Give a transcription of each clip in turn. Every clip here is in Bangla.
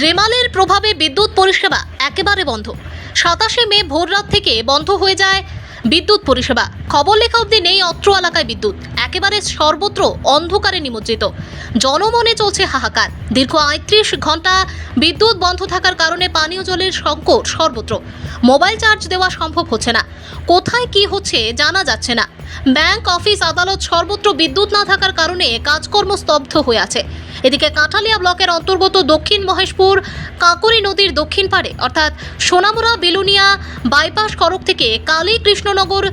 রেমালের প্রভাবে বিদ্যুৎ পরিষেবা একেবারে বন্ধ। সাতাশে মে ভোররাত থেকে বন্ধ হয়ে যায় বিদ্যুৎ পরিষেবা। খবর লেখা অবধি নেই অত্র এলাকায় বিদ্যুৎ। একেবারে সর্বত্র অন্ধকারে নিমজ্জিত। জনমনে চলছে হাহাকার। দীর্ঘ আটত্রিশ ঘণ্টা বিদ্যুৎ বন্ধ থাকার কারণে পানীয় জলের সংকট সর্বত্র। মোবাইল চার্জ দেওয়া সম্ভব হচ্ছে না। কোথায় কি হচ্ছে জানা যাচ্ছে না। ব্যাংক, অফিস, আদালত সর্বত্র বিদ্যুৎ না থাকার কারণে কাজকর্ম স্তব্ধ হয়ে আছে। এদিকে কাঁঠালিয়া ব্লকের অন্তর্গত দক্ষিণ মহেশপুর কাঁকুরি নদীর দক্ষিণ পাড়ে, অর্থাৎ সোনামুড়া, বেলুনিয়া বাইপাস সড়ক থেকে কালী কৃষ্ণনগর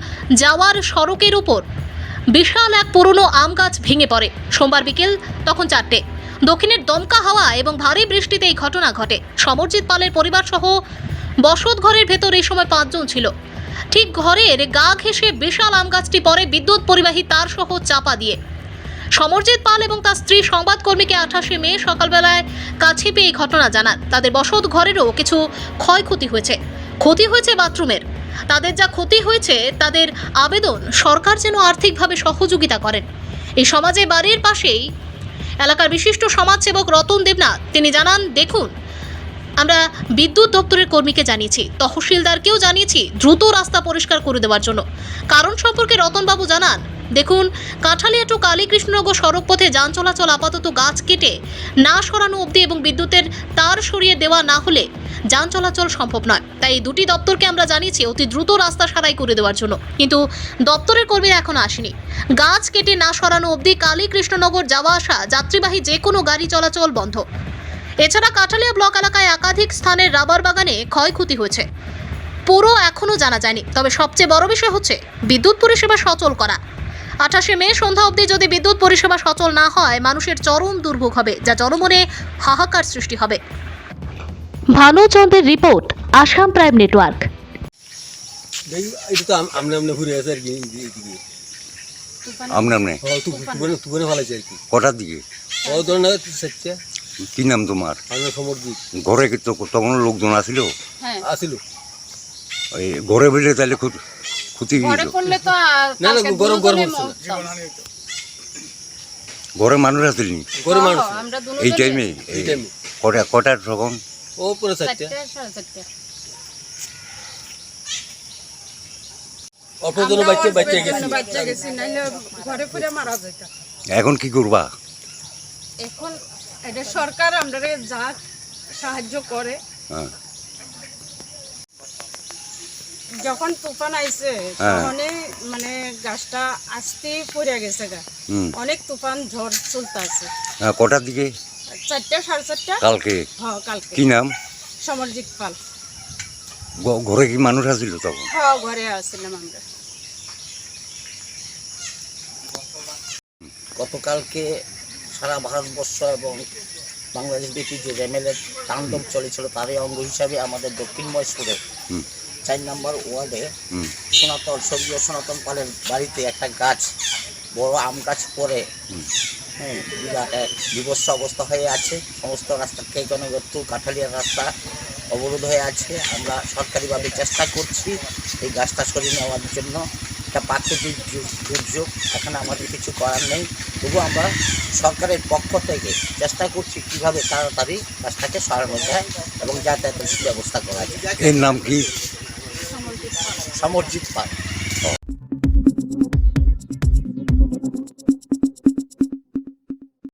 যাওয়ার সড়কের উপর বিশাল এক পুরনো আম গাছ ভেঙে পড়ে। সোমবার বিকেল তখন চারটে। দক্ষিণের দমকা হাওয়া এবং ভারী বৃষ্টিতে এই ঘটনা ঘটে। সমরজিৎ পালের পরিবার সহ বসত ঘরের ভেতর এই সময় পাঁচজন ছিল। ঠিক ঘরের গা ঘেঁষে বিশাল আম গাছটি পরে বিদ্যুৎ পরিবাহী তার সহ চাপা দিয়ে সমরজিৎ পাল এবং তার স্ত্রী সংবাদকর্মীকে আঠাশে মে সকালবেলায় কাছে পেয়ে এই ঘটনা জানান। তাদের বসত ঘরেরও কিছু ক্ষয়ক্ষতি হয়েছে। ক্ষতি হয়েছে বাথরুমের। তাদের যা ক্ষতি হয়েছে, তাদের আবেদন সরকার যেন আর্থিকভাবে সহযোগিতা করেন। এই সমাজে বাড়ির পাশেই এলাকার বিশিষ্ট সমাজসেবক রতন দেবনাথ। তিনি জানান, দেখুন আমরা বিদ্যুৎ দপ্তরের কর্মীকে জানিয়েছি, তহসিলদারকেও জানিয়েছি দ্রুত রাস্তা পরিষ্কার করে দেওয়ার জন্য। কারণ সম্পর্কে রতনবাবু জানান, দেখুন, কাঁঠালিয়া টু কালীকৃষ্ণনগর সড়ক পথে যান চলাচল আপাতত গাছ কেটে না সরানো অবধি এবং বিদ্যুতের তার সরিয়ে দেওয়া না হলে যান চলাচল সম্ভব নয়। তাই দুটি দপ্তরকে আমরা জানিয়েছি অতি দ্রুত রাস্তা সারাই করে দেওয়ার জন্য। কিন্তু দপ্তরের কর্মীরা এখনও আসেনি। গাছ কেটে না সরানো অবধি কালীকৃষ্ণনগর যাওয়া আসা যাত্রীবাহী যে কোনো গাড়ি চলাচল বন্ধ। এছাড়া কাঠালিয়া ব্লক এলাকায় একাধিক স্থানের রাবার বাগানে ক্ষয়ক্ষতি হয়েছে। পুরো এখনও জানা যায়নি তবে সবচেয়ে বড় বিষয় হচ্ছে বিদ্যুৎ পরিষেবা সচল করা। আঠাশে মে সন্ধ্যা অবধি যদি বিদ্যুৎ পরিষেবা সচল না হয় মানুষের চরম দুর্ভোগ হবে যা জনমনে হাহাকার সৃষ্টি হবে। ভানুচন্দ্রের রিপোর্ট আসাম প্রাইম নেটওয়ার্ক। আমনে আমনে কটার দিকে? কি নাম তোমার? ঘরে কি তো তখন লোকজন আসিল? আসিল। ওই ঘরে বেলে তাহলে ক্ষতি- ঘরে মানুষ হ্যাঁ, আমরা এই টাইমে এই টাইমে কটা কটার তখন? ও পুরো চারটে। এখন কি করবা? এখন এটা সরকার আমরা যা সাহায্য করে। হ্যাঁ। যখন তুফান আইছে হ্যাঁ। তখনই মানে গাছটা আসতে পড়ে গেছে গা। অনেক তুফান ঝড় চলতেছে হ্যাঁ, কটার দিকে? চারটে সাড়ে চারটা? কালকে? হ্যাঁ কালকে। কি নাম? সমরজিৎ পাল। ঘরে কি মানুষ আসিল তখন? হ্যাঁ ঘরে আসছিলাম আমরা। গতকালকে সারা ভারতবর্ষ এবং বাংলাদেশ ব্যাপী যে রেমেলের তাণ্ডব চলেছিল তারই অঙ্গ হিসাবে আমাদের দক্ষিণ মহেশপুরে চার নম্বর ওয়ার্ডে সনাতন স্বর্গীয় সনাতন পালের বাড়িতে একটা গাছ বড় আম গাছ পরে। হ্যাঁ বিরাট এক বিভৎস অবস্থা হয়ে আছে। সমস্ত রাস্তা কেকনগর টু কাঠালিয়ার রাস্তা অবরোধ হয়ে আছে। আমরা সরকারিভাবে চেষ্টা করছি এই গাছটা সরিয়ে নেওয়ার জন্য। এটা প্রাকৃতিক দুর্যোগ- এখন আমাদের কিছু করার নেই। তবু আমরা সরকারের পক্ষ থেকে চেষ্টা করছি কীভাবে তাড়াতাড়ি গাছটাকে সরানো যায় এবং যাতায়াতের সুব্যবস্থা করা যায়। এর নাম কি? সমরজিৎ পাল।